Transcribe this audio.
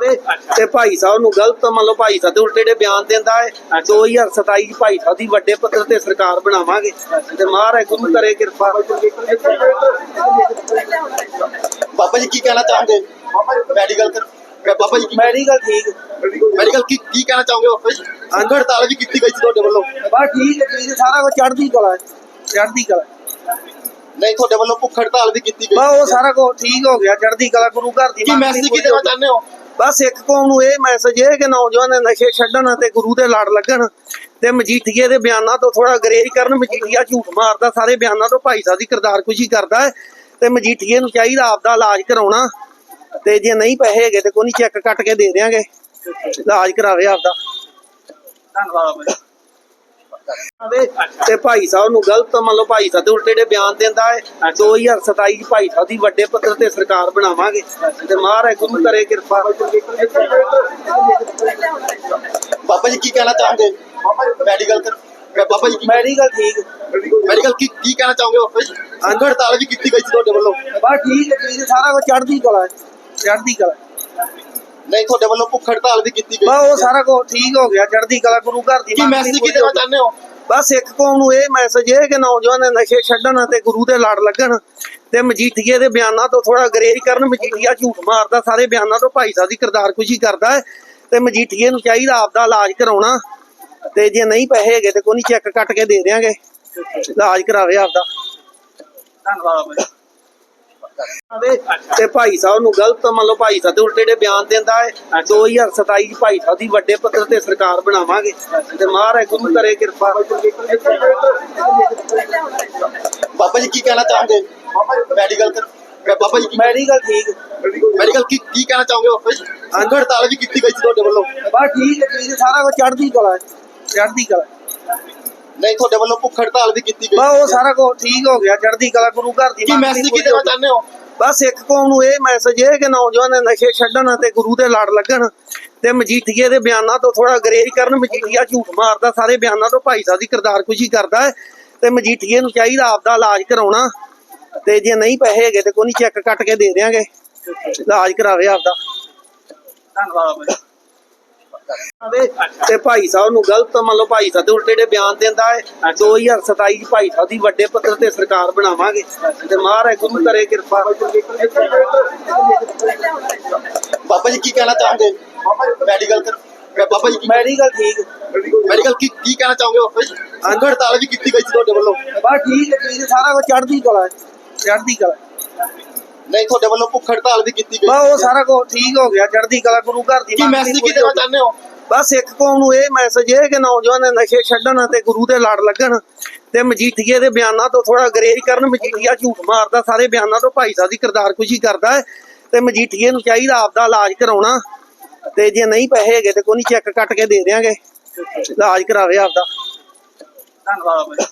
ਦੇ ਤੇ ਭਾਈ ਸਾਹਿਬ ਨੂੰ ਗਲਤ ਮੰਨ ਲਓ ਭਾਈ ਸਾਹਿਬ ਦੇ ਉਲਟੇ ਜਿਹੜੇ ਬਿਆਨ ਦਿੰਦਾ ਹੈ 2027 ਚ ਭਾਈ ਸਾਹਿਬ ਦੀ ਵੱਡੇ ਪੱਧਰ ਤੇ ਸਰਕਾਰ ਬਣਾਵਾਂਗੇ। ਤੇ ਮਹਾਰਾਜ ਗੁਰੂ ਕਰੇ ਕਿਰਪਾ। ਬਾਬਾ ਜੀ ਕੀ ਕਹਿਣਾ ਚਾਹੋਗੇ? ਮੈਡੀਕਲ ਕਰ ਬਾਬਾ ਜੀ ਕੀ ਮੈਡੀਕਲ ਠੀਕ। ਮੈਡੀਕਲ ਕੀ ਕੀ ਕਹਿਣਾ ਚਾਹੋਗੇ ਬਾਬਾ ਜੀ? ਅੰਗ ਹੜਤਾਲ ਵੀ ਕੀਤੀ ਗਈ ਸੀ ਤੁਹਾਡੇ ਵੱਲੋਂ। ਬਸ ਠੀਕ ਹੈ ਹੈ ਸਾਰਾ ਕੁਝ ਚੜ੍ਹਦੀ ਕਲਾ ਹੈ। ਚੜ੍ਹਦੀ ਕਲਾ। ਨਹੀਂ ਤੁਹਾਡੇ ਵੱਲੋਂ ਭੁੱਖ ਹੜਤਾਲ ਵੀ ਕੀਤੀ ਗਈ ਬਸ ਉਹ ਸਾਰਾ ਕੁਝ ਠੀਕ ਹੋ ਗਿਆ ਚੜ੍ਹਦੀ ਕਲਾ ਗੁਰੂ ਘਰ ਦੀ ਕੀ ਮੈਸੇਜ ਕੀ ਦੇਣਾ ਚਾਹੁੰਦੇ ਹੋ? ਬਸ ਇੱਕ ਕੌਮ ਨੂੰ ਇਹ ਮੈਸੇਜ ਹੈ ਕਿ ਨੌਜਵਾਨ ਨਸ਼ੇ ਛੱਡਣ ਤੇ ਗੁਰੂ ਦੇ ਲੜ ਲੱਗਣ ਤੇ ਮਜੀਠੀਏ ਦੇ ਬਿਆਨਾਂ ਤੋਂ ਥੋੜਾ ਗਰੇਜ ਕਰਨ, ਮਜੀਠੀਆ ਝੂਠ ਮਾਰਦਾ, ਸਾਰੇ ਬਿਆਨਾਂ ਤੋਂ ਭਾਈ ਸਾਹਿਬ ਦੀ ਕਿਰਦਾਰਕੁਸ਼ੀ ਕਰਦਾ ਹੈ ਤੇ ਮਜੀਠੀਏ ਨੂੰ ਚਾਹੀਦਾ ਆਪਦਾ ਇਲਾਜ ਕਰਾਉਣਾ ਤੇ ਜੇ ਨਹੀਂ ਪੈਸੇ ਹੈਗੇ ਤੇ ਕੋਈ ਨਹੀਂ ਚੈੱਕ ਕੱਟ ਕੇ ਦੇ ਦਿਆਂਗੇ। ਇਲਾਜ ਕਰਾਵੇ ਆਪਦਾ। ਧੰਨਵਾਦ। ਤੇ ਭਾਈ ਸਾਹਿਬ ਨੂੰ ਗਲਤ ਮੰਨ ਲਓ ਭਾਈ ਸਾਹਿਬ ਦੇ ਉਲਟੇ ਜਿਹੜੇ ਬਿਆਨ ਦਿੰਦਾ ਹੈ 2027 ਚ ਭਾਈ ਸਾਹਿਬ ਦੀ ਵੱਡੇ ਪੱਧਰ ਤੇ ਸਰਕਾਰ ਬਣਾਵਾਂਗੇ। ਤੇ ਮਹਾਰਾਜ ਗੁਰੂ ਕਰੇ ਕਿਰਪਾ। ਬਾਬਾ ਜੀ ਕੀ ਕਹਿਣਾ ਚਾਹੋਗੇ? ਮੈਡੀਕਲ ਕਰ ਬਾਬਾ ਜੀ ਕੀ ਮੈਡੀਕਲ ਠੀਕ। ਮੈਡੀਕਲ ਕੀ ਕੀ ਕਹਿਣਾ ਚਾਹੋਗੇ ਬਾਬਾ ਜੀ? ਅੰਗ ਹੜਤਾਲ ਵੀ ਕੀਤੀ ਗਈ ਸੀ ਤੁਹਾਡੇ ਵੱਲੋਂ। ਬਸ ਠੀਕ ਹੈ ਠੀਕ ਹੈ ਸਾਰਾ ਕੁਝ ਚੜ੍ਹਦੀ ਕਲਾ ਹੈ। ਚੜ੍ਹਦੀ ਕਲਾ ਨਹੀਂ ਤੁਹਾਡੇ ਵੱਲੋਂ ਭੁੱਖ ਹੜਤਾਲ ਵੀ ਕੀਤੀ ਗਈ ਬਸ ਉਹ ਸਾਰਾ ਕੁਝ ਠੀਕ ਹੋ ਗਿਆ ਚੜ੍ਹਦੀ ਕਲਾ ਗੁਰੂ ਘਰ ਦੀ ਕੀ ਮੰਗ ਮੈਸੇਜ ਕੀ ਦੇਣਾ ਚਾਹੁੰਦੇ ਹੋ? ਬਸ ਇੱਕ ਕੌਮ ਨੂੰ ਇਹ ਮੈਸੇਜ ਹੈ ਕਿ ਨੌਜਵਾਨ ਨਸ਼ੇ ਛੱਡਣ ਤੇ ਗੁਰੂ ਦੇ ਲੜ ਲੱਗਣ ਤੇ ਮਜੀਠੀਏ ਦੇ ਬਿਆਨਾਂ ਤੋਂ ਥੋੜਾ ਗਰੇਜ ਕਰਨ ਮਜੀਠੀਆ ਝੂਠ ਮਾਰਦਾ ਸਾਰੇ ਬਿਆਨਾਂ ਤੋਂ ਭਾਈ ਸਾਹਿਬ ਦੀ ਕਿਰਦਾਰਕੁਸ਼ੀ ਕਰਦਾ ਹੈ ਤੇ ਮਜੀਠੀਏ ਨੂੰ ਚਾਹੀਦਾ ਆਪਦਾ ਇਲਾਜ ਕਰਾਉਣਾ ਤੇ ਜੇ ਨਹੀਂ ਪੈਸੇ ਹੈਗੇ ਤੇ ਕੋਈ ਨਹੀਂ ਚੈੱਕ ਕੱਟ ਕੇ ਦੇ ਦਿਆਂਗੇ। ਇਲਾਜ ਕਰਾਵੇ ਆਪਦਾ। ਧੰਨਵਾਦ। ਤੇ ਭਾਈ ਸਾਹਿਬ ਨੂੰ ਗਲਤ ਮੰਨ ਲਓ ਭਾਈ ਸਾਹਿਬ ਦੇ ਉਲਟੇ ਜਿਹੜੇ ਬਿਆਨ ਦਿੰਦਾ ਹੈ 2027 ਚ ਭਾਈ ਸਾਹਿਬ ਦੀ ਵੱਡੇ ਪੱਧਰ ਤੇ ਸਰਕਾਰ ਬਣਾਵਾਂਗੇ। ਤੇ ਮਹਾਰਾਜ ਗੁਰੂ ਕਰੇ ਕਿਰਪਾ। ਬਾਬਾ ਜੀ ਕੀ ਕਹਿਣਾ ਚਾਹੋਗੇ? ਮੈਡੀਕਲ ਬਾਬਾ ਜੀ ਕੀ ਮੈਡੀਕਲ ਠੀਕ। ਮੈਡੀਕਲ ਕੀ ਕੀ ਕਹਿਣਾ ਚਾਹੋਗੇ ਬਾਬਾ ਜੀ? ਅੰਗ ਹੜਤਾਲ ਵੀ ਕੀਤੀ ਗਈ ਸੀ ਤੁਹਾਡੇ ਵੱਲੋਂ। ਬਸ ਠੀਕ ਹੈ ਠੀਕ ਹੈ ਸਾਰਾ ਕੁਝ ਚੜ੍ਹਦੀ ਕਲਾ ਹੈ। ਚੜ੍ਹਦੀ ਕਲਾ ਨਹੀਂ ਤੁਹਾਡੇ ਵੱਲੋਂ ਭੁੱਖ ਹੜਤਾਲ ਵੀ ਕੀਤੀ ਗਈ ਬਸ ਉਹ ਸਾਰਾ ਕੁਝ ਠੀਕ ਹੋ ਗਿਆ ਚੜ੍ਹਦੀ ਕਲਾ ਗੁਰੂ ਘਰ ਦੀ ਕੀ ਮੈਸੇਜ ਕੀ ਦੇਣਾ ਚਾਹੁੰਦੇ ਹੋ? ਬਸ ਇੱਕ ਕੌਮ ਨੂੰ ਇਹ ਮੈਸੇਜ ਹੈ ਕਿ ਨੌਜਵਾਨ ਨਸ਼ੇ ਛੱਡਣ ਤੇ ਗੁਰੂ ਦੇ ਲੜ ਲੱਗਣ ਤੇ ਮਜੀਠੀਏ ਦੇ ਬਿਆਨਾਂ ਤੋਂ ਥੋੜਾ ਗਰੇਜ ਕਰਨ ਮਜੀਠੀਆ ਝੂਠ ਮਾਰਦਾ ਸਾਰੇ ਬਿਆਨਾਂ ਤੋਂ ਭਾਈ ਸਾਹਿਬ ਦੀ ਕਿਰਦਾਰਕੁਸ਼ੀ ਕਰਦਾ ਹੈ ਤੇ ਮਜੀਠੀਏ ਨੂੰ ਚਾਹੀਦਾ ਆਪਦਾ ਇਲਾਜ ਕਰਾਉਣਾ ਤੇ ਜੇ ਨਹੀਂ ਪੈਸੇ ਹੈਗੇ ਤੇ ਕੋਈ ਨਹੀਂ ਚੈੱਕ ਕੱਟ ਕੇ ਦੇ ਦਿਆਂਗੇ। ਇਲਾਜ ਕਰਾਵੇ ਆਪਦਾ। ਧੰਨਵਾਦ। ਦੇ ਤੇ ਭਾਈ ਸਾਹਿਬ ਨੂੰ ਗਲਤ ਮੰਨ ਲਓ ਭਾਈ ਸਾਹਿਬ ਦੇ ਉਲਟੇ ਜਿਹੜੇ ਬਿਆਨ ਦਿੰਦਾ ਹੈ 2027 ਚ ਭਾਈ ਸਾਹਿਬ ਦੀ ਵੱਡੇ ਪੱਧਰ ਤੇ ਸਰਕਾਰ ਬਣਾਵਾਂਗੇ। ਤੇ ਮਹਾਰਾਜ ਗੁਰੂ ਕਰੇ ਕਿਰਪਾ। ਬਾਬਾ ਜੀ ਕੀ ਕਹਿਣਾ ਚਾਹੋਗੇ? ਮੈਡੀਕਲ ਕਰ ਬਾਬਾ ਜੀ ਮੈਡੀਕਲ ਠੀਕ। ਮੈਡੀਕਲ ਕੀ ਕੀ ਕਹਿਣਾ ਚਾਹੋਗੇ ਬਾਬਾ ਜੀ? ਅੰਗ ਹੜਤਾਲ ਵੀ ਕੀਤੀ ਗਈ ਸੀ ਤੁਹਾਡੇ ਵੱਲੋਂ। ਬਸ ਠੀਕ ਹੈ ਠੀਕ ਹੈ ਸਾਰਾ ਕੁਝ ਚੜ੍ਹਦੀ ਕਲਾ ਹੈ। ਚੜ੍ਹਦੀ ਕਲਾ ਨਹੀਂ ਤੁਹਾਡੇ ਵੱਲੋਂ ਭੁੱਖ ਹੜਤਾਲ ਵੀ ਕੀਤੀ ਗਈ ਬਸ ਉਹ ਸਾਰਾ ਕੁਝ ਠੀਕ ਹੋ ਗਿਆ ਚੜ੍ਹਦੀ ਕਲਾ ਗੁਰੂ ਘਰ ਦੀ ਕੀ ਮੰਗ ਮੈਸੇਜ ਨਹੀਂ ਕੀ ਦੇਣਾ ਚਾਹੁੰਦੇ ਹੋ? ਬਸ ਇੱਕ ਕੌਮ ਨੂੰ ਇਹ ਮੈਸੇਜ ਹੈ ਕਿ ਨੌਜਵਾਨ ਨਸ਼ੇ ਛੱਡਣ ਤੇ ਗੁਰੂ ਦੇ ਲੜ ਲੱਗਣ ਤੇ ਮਜੀਠੀਏ ਦੇ ਬਿਆਨਾਂ ਤੋਂ ਥੋੜਾ ਗਰੇਜ ਕਰਨ। ਮਜੀਠੀਆ ਝੂਠ ਮਾਰਦਾ ਸਾਰੇ ਬਿਆਨਾਂ ਤੋਂ ਭਾਈ ਸਾਹਿਬ ਦੀ ਕਿਰਦਾਰਕੁਸ਼ੀ ਕਰਦਾ ਹੈ ਤੇ ਮਜੀਠੀਏ ਨੂੰ ਚਾਹੀਦਾ ਆਪਦਾ ਇਲਾਜ ਕਰਾਉਣਾ ਤੇ ਜੇ ਨਹੀਂ ਪੈਸੇ ਹੈਗੇ ਤੇ ਕੋਈ ਨਹੀਂ ਚੈੱਕ ਕੱਟ ਕੇ ਦੇ ਦਿਆਂਗੇ। ਇਲਾਜ ਕਰਾਵੇ ਆਪਦਾ। ਧੰਨਵਾਦ।